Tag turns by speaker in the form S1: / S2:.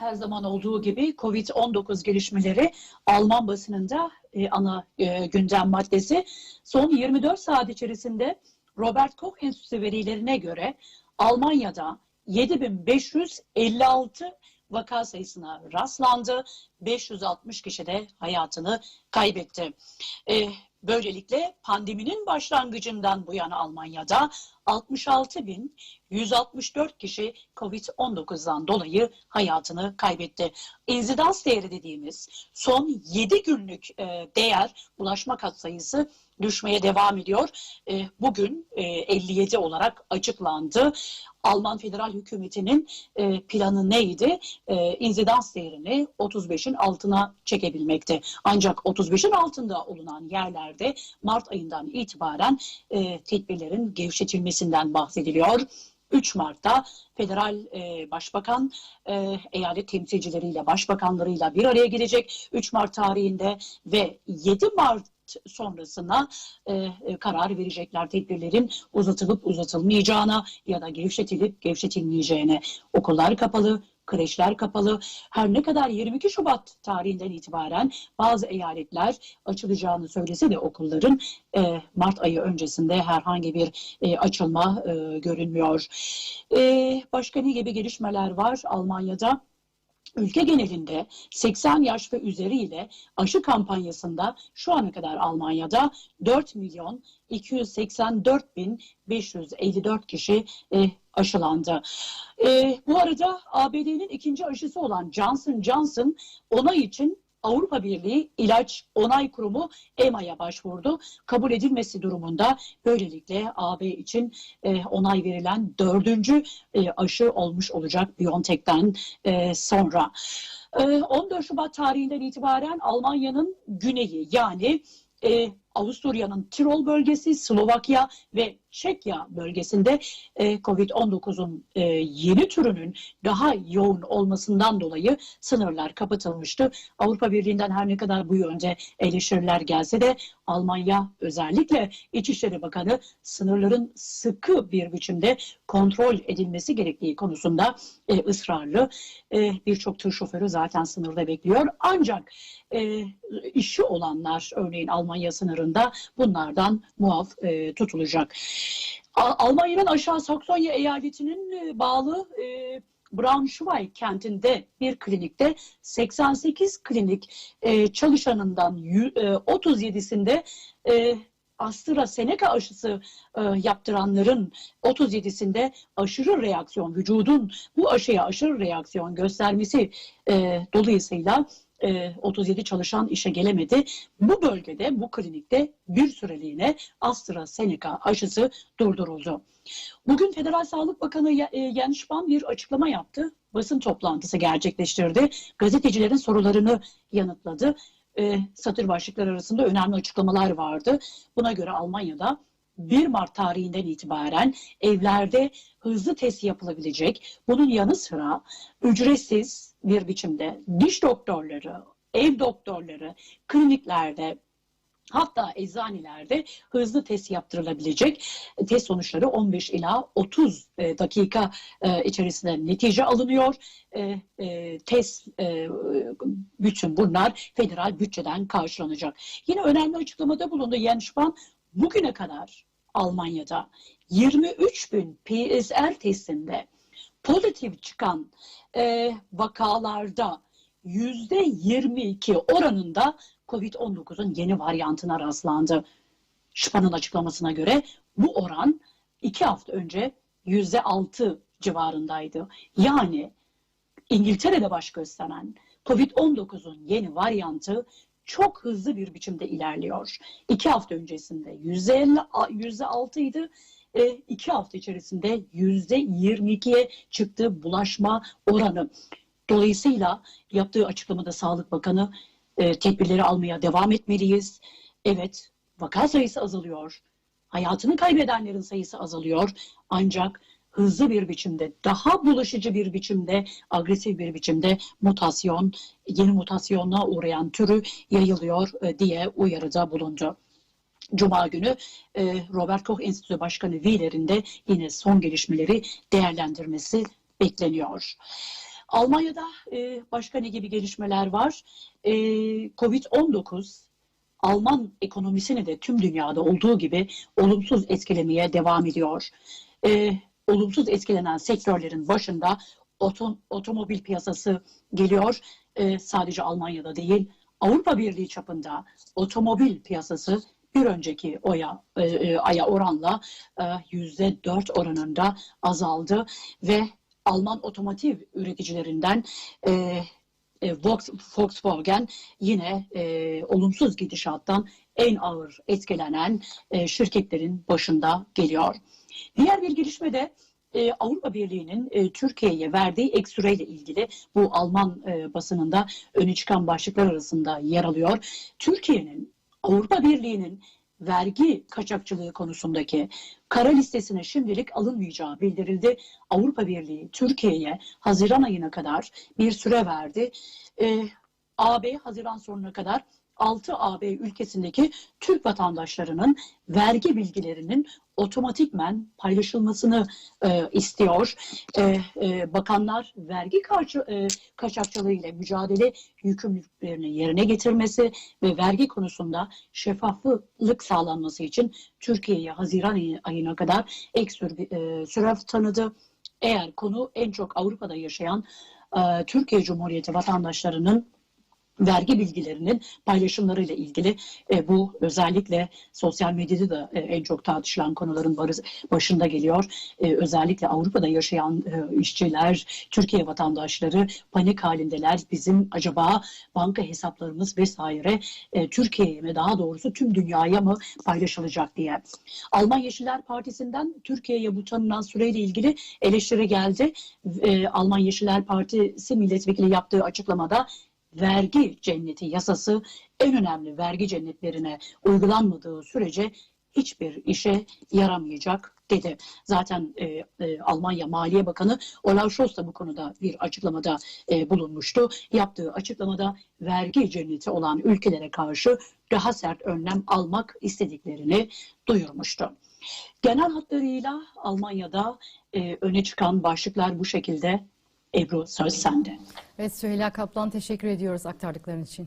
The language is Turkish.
S1: her zaman olduğu gibi Covid-19 gelişmeleri Alman basınında e, ana e, gündem maddesi. Son 24 saat içerisinde Robert Koch Enstitüsü verilerine göre Almanya'da 7556 vaka sayısına rastlandı. 560 kişi de hayatını kaybetti. E, böylelikle pandeminin başlangıcından bu yana Almanya'da 66.164 kişi COVID-19'dan dolayı hayatını kaybetti. İnzidans değeri dediğimiz son 7 günlük e, değer bulaşma katsayısı düşmeye devam ediyor. E, bugün e, 57 olarak açıklandı. Alman federal hükümetinin e, planı neydi? E, inzidans değerini 35'in altına çekebilmekte. Ancak 35'in altında olunan yerlerde Mart ayından itibaren e, tedbirlerin gevşetilmesinden bahsediliyor. 3 Mart'ta federal e, başbakan e, eyalet temsilcileriyle, başbakanlarıyla bir araya gelecek 3 Mart tarihinde ve 7 Mart sonrasına e, e, karar verecekler tedbirlerin uzatılıp uzatılmayacağına ya da gevşetilip gevşetilmeyeceğine. Okullar kapalı, kreşler kapalı. Her ne kadar 22 Şubat tarihinden itibaren bazı eyaletler açılacağını söylese de okulların e, Mart ayı öncesinde herhangi bir e, açılma e, görünmüyor. E, başka ne gibi gelişmeler var Almanya'da? Ülke genelinde 80 yaş ve üzeriyle aşı kampanyasında şu ana kadar Almanya'da 4 milyon 284 bin 554 kişi e, aşılandı. E, bu arada ABD'nin ikinci aşısı olan Johnson Johnson onay için Avrupa Birliği İlaç Onay Kurumu EMA'ya başvurdu. Kabul edilmesi durumunda böylelikle AB için e, onay verilen dördüncü e, aşı olmuş olacak BioNTech'ten e, sonra. E, 14 Şubat tarihinden itibaren Almanya'nın güneyi yani e, Avusturya'nın Tirol bölgesi, Slovakya ve Çekya bölgesinde e, Covid-19'un e, yeni türünün daha yoğun olmasından dolayı sınırlar kapatılmıştı. Avrupa Birliği'nden her ne kadar bu yönde eleştiriler gelse de Almanya özellikle İçişleri Bakanı sınırların sıkı bir biçimde kontrol edilmesi gerektiği konusunda e, ısrarlı. Birçok tır şoförü zaten sınırda bekliyor. Ancak işi olanlar örneğin Almanya sınırında bunlardan muaf e, tutulacak. Almanya'nın aşağı Saksonya eyaletinin e, bağlı e, Braunschweig kentinde bir klinikte 88 klinik e, çalışanından e, 37'sinde e, AstraZeneca aşısı e, yaptıranların 37'sinde aşırı reaksiyon, vücudun bu aşıya aşırı reaksiyon göstermesi e, dolayısıyla 37 e, çalışan işe gelemedi. Bu bölgede, bu klinikte bir süreliğine AstraZeneca aşısı durduruldu. Bugün Federal Sağlık Bakanı Jens Spahn bir açıklama yaptı. Basın toplantısı gerçekleştirdi. Gazetecilerin sorularını yanıtladı. E, satır başlıklar arasında önemli açıklamalar vardı. Buna göre Almanya'da 1 Mart tarihinden itibaren evlerde hızlı test yapılabilecek. Bunun yanı sıra ücretsiz bir biçimde diş doktorları, ev doktorları, kliniklerde Hatta eczanelerde hızlı test yaptırılabilecek test sonuçları 15 ila 30 e, dakika e, içerisinde netice alınıyor. E, test bütün bunlar federal bütçeden karşılanacak. Yine önemli açıklamada bulundu Jens Spahn bugüne kadar Almanya'da 23 bin PSR testinde pozitif çıkan e, vakalarda yüzde 22 oranında COVID-19'un yeni varyantına rastlandı. Şıpa'nın açıklamasına göre bu oran iki hafta önce yüzde 6 civarındaydı. Yani İngiltere'de baş gösteren COVID-19'un yeni varyantı çok hızlı bir biçimde ilerliyor. İki hafta öncesinde yüzde altıydı. E, iki hafta içerisinde yüzde yirmi ikiye çıktı bulaşma oranı. Dolayısıyla yaptığı açıklamada Sağlık Bakanı e, tedbirleri almaya devam etmeliyiz. Evet vaka sayısı azalıyor. Hayatını kaybedenlerin sayısı azalıyor. Ancak hızlı bir biçimde, daha bulaşıcı bir biçimde, agresif bir biçimde mutasyon, yeni mutasyona uğrayan türü yayılıyor e, diye uyarıda bulundu. Cuma günü e, Robert Koch Enstitüsü Başkanı Wieler'in de yine son gelişmeleri değerlendirmesi bekleniyor. Almanya'da e, başka ne gibi gelişmeler var? E, Covid-19 Alman ekonomisini de tüm dünyada olduğu gibi olumsuz etkilemeye devam ediyor. Olumsuz etkilenen sektörlerin başında oto, otomobil piyasası geliyor. E, sadece Almanya'da değil, Avrupa Birliği çapında otomobil piyasası bir önceki oya e, e, aya oranla e, yüzde dört oranında azaldı ve Alman otomotiv üreticilerinden e, e, Volks- Volkswagen yine e, olumsuz gidişattan en ağır etkilenen e, şirketlerin başında geliyor. Diğer bir gelişme de e, Avrupa Birliği'nin e, Türkiye'ye verdiği ek süreyle ilgili bu Alman e, basınında öne çıkan başlıklar arasında yer alıyor. Türkiye'nin Avrupa Birliği'nin vergi kaçakçılığı konusundaki kara listesine şimdilik alınmayacağı bildirildi. Avrupa Birliği Türkiye'ye Haziran ayına kadar bir süre verdi. Ee, AB Haziran sonuna kadar 6 AB ülkesindeki Türk vatandaşlarının vergi bilgilerinin otomatikmen paylaşılmasını e, istiyor. E, e, bakanlar vergi karşı, e, kaçakçılığı ile mücadele yükümlülüklerini yerine getirmesi ve vergi konusunda şeffaflık sağlanması için Türkiye'ye Haziran ayı- ayına kadar ek süre, e, süre tanıdı. Eğer konu en çok Avrupa'da yaşayan e, Türkiye Cumhuriyeti vatandaşlarının vergi bilgilerinin paylaşımlarıyla ilgili e, bu özellikle sosyal medyada da e, en çok tartışılan konuların başında geliyor. E, özellikle Avrupa'da yaşayan e, işçiler, Türkiye vatandaşları panik halindeler. Bizim acaba banka hesaplarımız vesaire e, Türkiye'ye mi daha doğrusu tüm dünyaya mı paylaşılacak diye. Alman Yeşiller Partisi'nden Türkiye'ye bu tanınan süreyle ilgili eleştiri geldi. E, Alman Yeşiller Partisi milletvekili yaptığı açıklamada vergi cenneti yasası en önemli vergi cennetlerine uygulanmadığı sürece hiçbir işe yaramayacak dedi. Zaten e, e, Almanya Maliye Bakanı Olaf Scholz da bu konuda bir açıklamada e, bulunmuştu. Yaptığı açıklamada vergi cenneti olan ülkelere karşı daha sert önlem almak istediklerini duyurmuştu. Genel hatlarıyla Almanya'da e, öne çıkan başlıklar bu şekilde. Ebru söz sende.
S2: Evet Süheyla Kaplan teşekkür ediyoruz aktardıkların için.